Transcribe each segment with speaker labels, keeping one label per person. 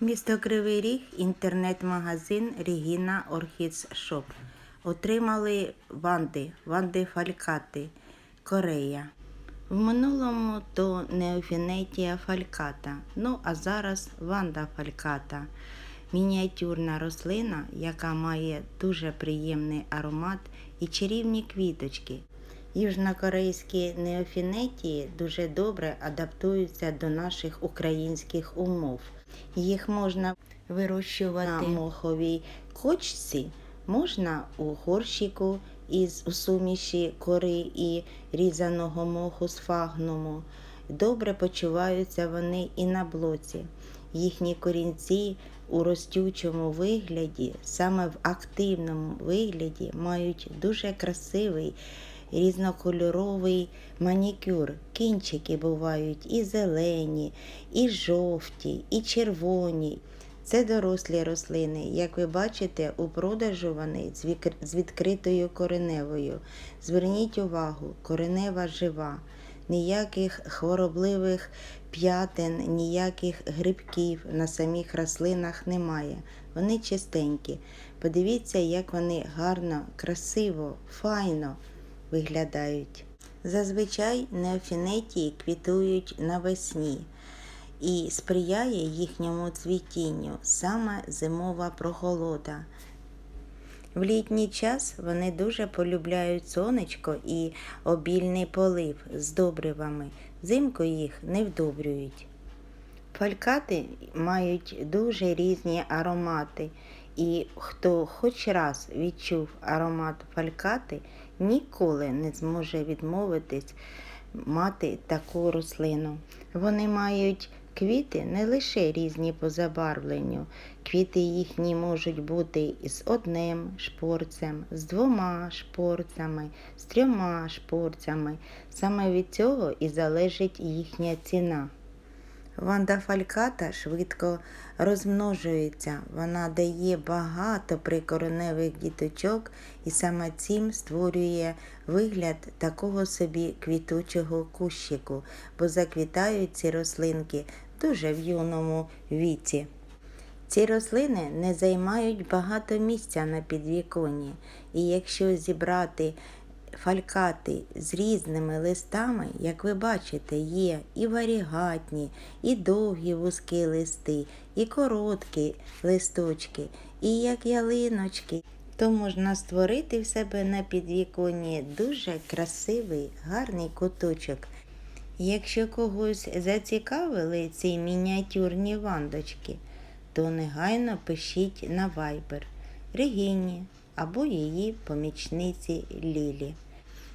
Speaker 1: Місто Кривий Ріг, інтернет-магазин Регіна Орхідс Шоп. Отримали ванди, ванди фалькати, Корея. В минулому то неофінетія фальката, ну а зараз ванда фальката. Мініатюрна рослина, яка має дуже приємний аромат і чарівні квіточки. Южнокорейські неофінетії дуже добре адаптуються до наших українських умов. Їх можна вирощувати на моховій кочці, можна у горщику із суміші кори і різаного моху з фагнуму. Добре почуваються вони і на блоці. Їхні корінці у ростючому вигляді, саме в активному вигляді, мають дуже красивий різнокольоровий манікюр. Кінчики бувають і зелені, і жовті, і червоні. Це дорослі рослини. Як ви бачите, у продажу вони з відкритою кореневою. Зверніть увагу, коренева жива. Ніяких хворобливих п'ятин, ніяких грибків на самих рослинах немає. Вони чистенькі. Подивіться, як вони гарно, красиво, файно виглядають. Зазвичай неофінетії квітують навесні і сприяє їхньому цвітінню саме зимова прохолода. В літній час вони дуже полюбляють сонечко і обільний полив з добривами. Взимку їх не вдобрюють. Фалькати мають дуже різні аромати, і хто хоч раз відчув аромат фалькати, ніколи не зможе відмовитись мати таку рослину. Вони мають квіти не лише різні по забарвленню. Квіти їхні можуть бути з одним шпорцем, з двома шпорцями, з трьома шпорцями. Саме від цього і залежить їхня ціна. Ванда фальката швидко розмножується, вона дає багато прикореневих діточок і саме цим створює вигляд такого собі квітучого кущику, бо заквітають ці рослинки дуже в юному віці. Ці рослини не займають багато місця на підвіконні, і якщо зібрати фалькати з різними листами, як ви бачите, є і варігатні, і довгі вузькі листи, і короткі листочки, і як ялиночки, то можна створити в себе на підвіконні дуже красивий, гарний куточок. Якщо когось зацікавили ці мініатюрні вандочки, то негайно пишіть на Viber Регіні або її помічниці Лілі.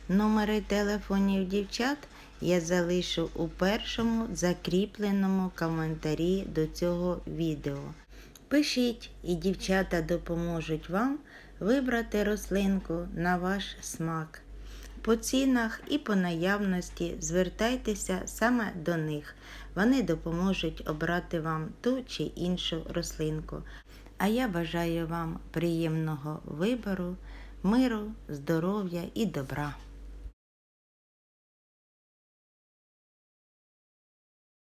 Speaker 1: Номери телефонів дівчат я залишу у першому закріпленому коментарі до цього відео. Пишіть, і дівчата допоможуть вам вибрати рослинку на ваш смак. По цінах і по наявності звертайтеся саме до них. Вони допоможуть обрати вам ту чи іншу рослинку. А я бажаю вам приємного вибору, миру, здоров'я і добра.